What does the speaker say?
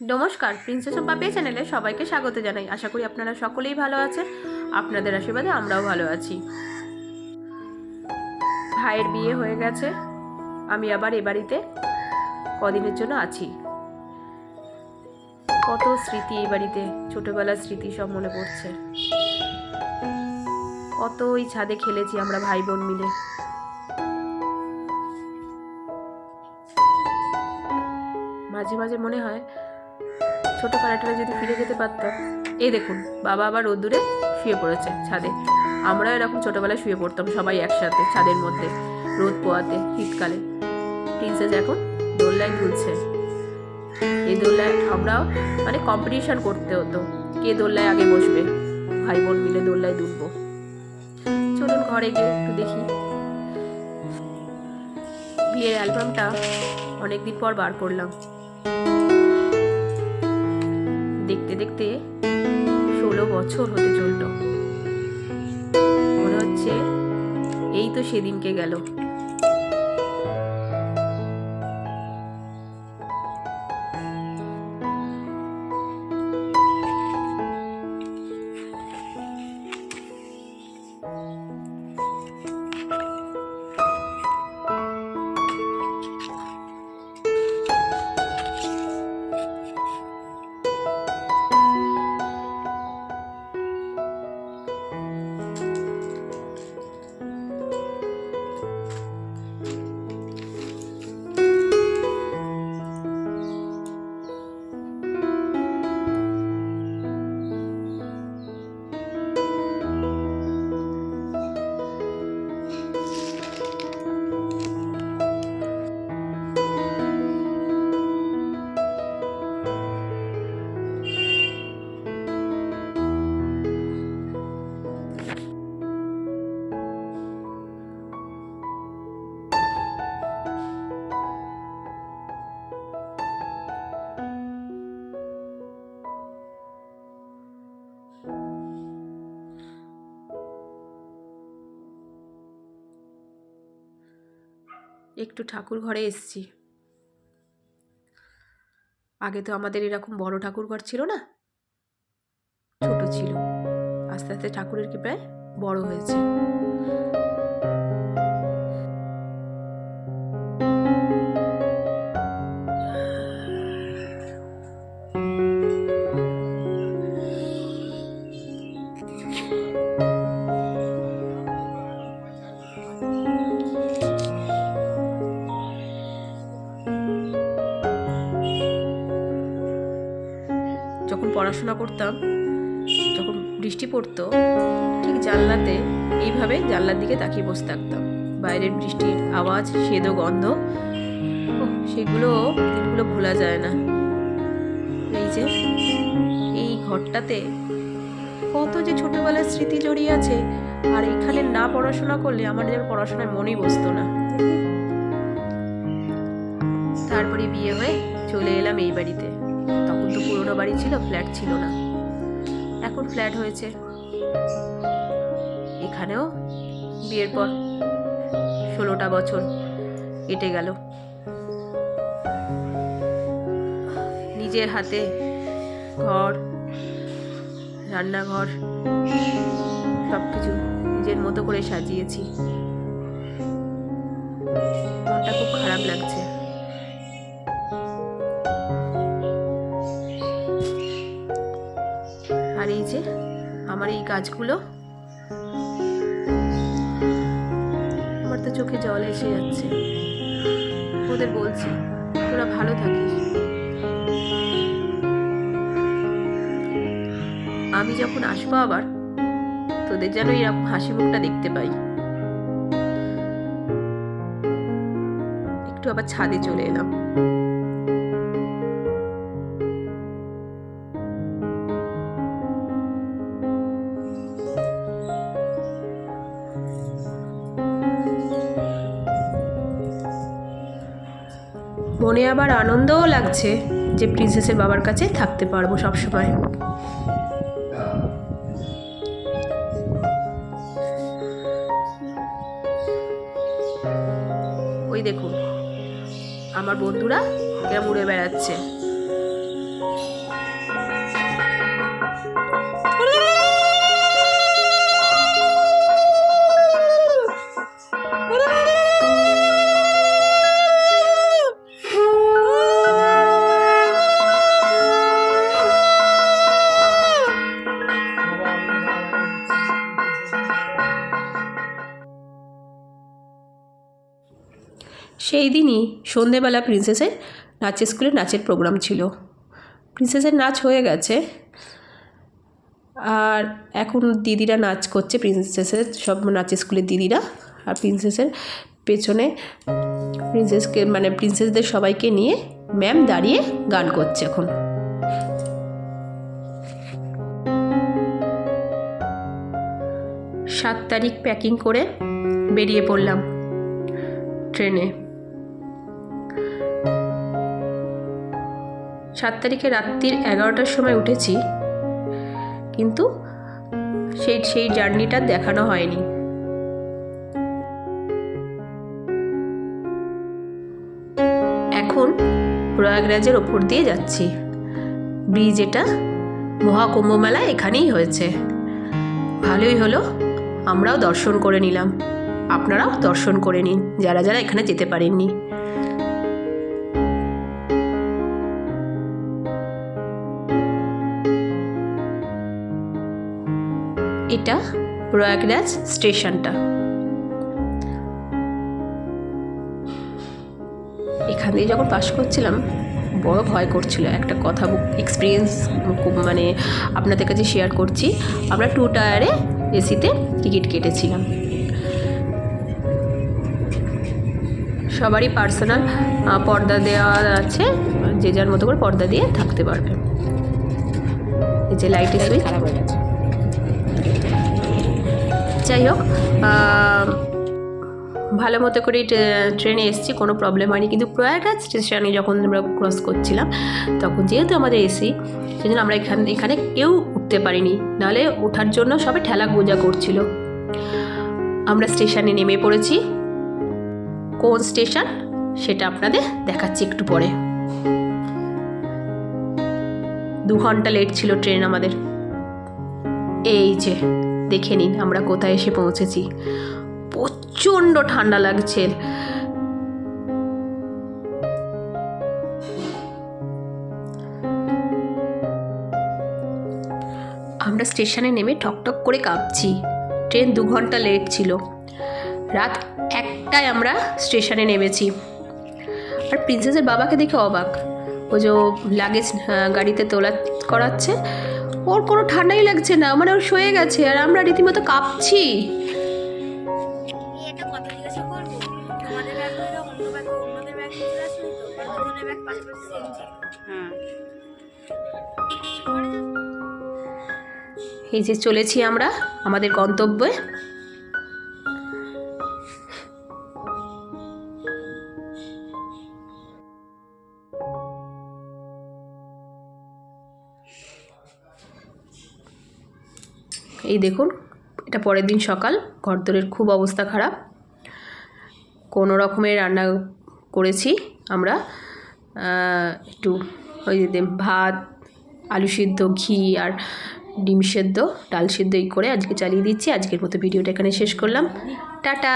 নমস্কার princess of Papiya চ্যানেলে সবাইকে স্বাগত জানাই। আশা করি আপনারা সকলেই ভালো আছেন। আপনাদের আশীর্বাদে আমরাও ভালো আছি। ভাইয়ের বিয়ে হয়ে গেছে। আমি আবার এ বাড়িতে কদিনের জন্য আছি। কত স্মৃতি এই বাড়িতে, ছোটবেলার স্মৃতি সব মনে পড়ছে। কত ওই ছাদে খেলেছি আমরা ভাই বোন মিলে। মাঝে মাঝে মনে হয় ছোট পাড়াটারে যদি ফিরে যেতে পারতাম। এই দেখুন, বাবা আবার রোদ্দুরে শুয়ে পড়েছে ছাদে। আমরাও এরকম ছোটবেলায় শুয়ে পড়তাম সবাই একসাথে ছাদের মধ্যে, রোদ পোয়াতে, শীতকালে। প্রিন্সেস এখন দোল্লায় দুলছে। এই দোল্লায় আমরাও মানে কম্পিটিশন করতে হতো, কে দোল্লায় আগে বসবে। ভাই বোন মিলে দোল্লায় দুলবো। চলুন ঘরে গিয়ে একটু দেখি। বিয়ের অ্যালবামটা অনেকদিন পর বার করলাম। দেখতে দেখতে ষোলো বছর হতে চলল। মনে হচ্ছে এই তো সেদিনকে গেল। একটু ঠাকুর ঘরে এসছি। আগে তো আমাদের এরকম বড় ঠাকুর ঘর ছিল না? ছোট ছিল। আস্তে আস্তে ঠাকুরের কৃপায় বড় হয়েছে। পড়াশোনা করতাম। যখন বৃষ্টি পড়তো, ঠিক জানলাতে এইভাবে জানলার দিকে তাকিয়ে বসে থাকতাম। বাইরের বৃষ্টির আওয়াজ, সেদ গন্ধ সেগুলো দিনগুলো ভোলা যায় না। এই যে, এই ঘরটাতে কত যে ছোটবেলার স্মৃতি জড়িয়ে আছে, আর এখানে না পড়াশোনা করলে আমার যেন পড়াশোনায় মনেই বসতো না। তারপরে বিয়ে হয়ে চলে এলাম এই বাড়িতে। তখন তো পুরোনো বাড়ি ছিল ফ্ল্যাট ছিল না। এখন ফ্ল্যাট হয়েছে। এখানেও বিয়ের পর ষোলোটা বছর কেটে গেল। নিজের হাতে ঘর, রান্নাঘর সব কিছু নিজের মতো করে সাজিয়েছি। মনটা খুব খারাপ লাগছে। আমার এই গাছগুলো আমার তো চোখে জল এসে যাচ্ছে। ওদের বলছি, তোরা ভালো থাকিস। আমি যখন আসব আবার, তোদের যেন এরকম হাসি মুখটা দেখতে পাই। একটু আবার ছাদে চলে এলাম। আবার আনন্দও লাগছে যে প্রিন্সেসের বাবার কাছে থাকতে পারব সবসময়। ওই দেখুন, আমার বন্ধুরা এরা উড়ে বেড়াচ্ছে। সেই দিনই সন্ধেবেলা প্রিন্সেসের নাচের স্কুলে নাচের প্রোগ্রাম ছিল। প্রিন্সেসের নাচ হয়ে গেছে। আর এখন দিদিরা নাচ করছে, প্রিন্সেসের সব নাচের স্কুলের দিদিরা। আর প্রিন্সেসের পেছনে প্রিন্সেসকে মানে প্রিন্সেসদের সবাইকে নিয়ে ম্যাম দাঁড়িয়ে গান করছে এখন। সাত তারিখ প্যাকিং করে বেরিয়ে পড়লাম ট্রেনে। সাত তারিখে রাত্রির এগারোটার সময় উঠেছি। কিন্তু সেই সেই জার্নিটা দেখানো হয়নি। এখন প্রয়াগরাজের ওপর দিয়ে যাচ্ছি। ব্রিজ এটা মহাকুম্ভ মেলা এখানেই হয়েছে। ভালোই হলো, আমরাও দর্শন করে নিলাম। আপনারাও দর্শন করে নিন, যারা যারা এখানে যেতে পারেননি। এটা প্রয়াগরাজ স্টেশনটা। এখান দিয়ে যখন পাস করছিলাম, বড় ভয় করছিল। একটা কথা এক্সপিরিয়েন্স খুব মানে আপনাদের কাছে শেয়ার করছি। আমরা টু টায়ারে এসিতে টিকিট কেটেছিলাম। সবারই পার্সোনাল পর্দা দেওয়া আছে। যে যার মতো করে পর্দা দিয়ে থাকতে পারবে। এই যে লাইটের সুইচ যাই হোক ভালো মতো করে ট্রেনে এসেছি, কোনো প্রবলেম হয়নি। কিন্তু প্রয়াগরাজ স্টেশনে যখন আমরা ক্রস করছিলাম, তখন যেহেতু আমাদের এসি সেজন্য আমরা এখান, এখানে কেউ উঠতে পারিনি। নাহলে ওঠার জন্য সবাই ঠেলা গোজা করছিল। আমরা স্টেশনে নেমে পড়েছি। কোন স্টেশন সেটা আপনাদের দেখাচ্ছি একটু পরে। দু ঘণ্টা লেট ছিল ট্রেন আমাদের। এই যে, দেখে নিন আমরা কোথায় এসে পৌঁছেছি। প্রচণ্ড ঠান্ডা লাগছে। আমরা স্টেশনে নেমে ঠকঠক করে কাঁপছি। ট্রেন দু ঘণ্টা লেট ছিল। রাত একটায় আমরা স্টেশনে নেমেছি। আর প্রিন্সেসের বাবাকে দেখে অবাক। ও যে লাগেজ গাড়িতে তোলা করাচ্ছে। ওর কোনো ঠান্ডাই লাগছে না মানে ওর শুয়ে গেছে আর আমরা রীতিমতো কাঁপছি। হ্যাঁ। এই যে চলেছি আমরা আমাদের গন্তব্যে। এই দেখুন, এটা পরের দিন সকাল, ঘরদোরের খুব অবস্থা খারাপ। কোনো রকমের রান্না করেছি আমরা একটু ওই ভাত, আলু সিদ্ধ, ঘি আর ডিম সেদ্ধ, ডাল সেদ্ধ এই করে আজকে চালিয়ে দিচ্ছি। আজকের মতো ভিডিওটা এখানে শেষ করলাম। টাটা!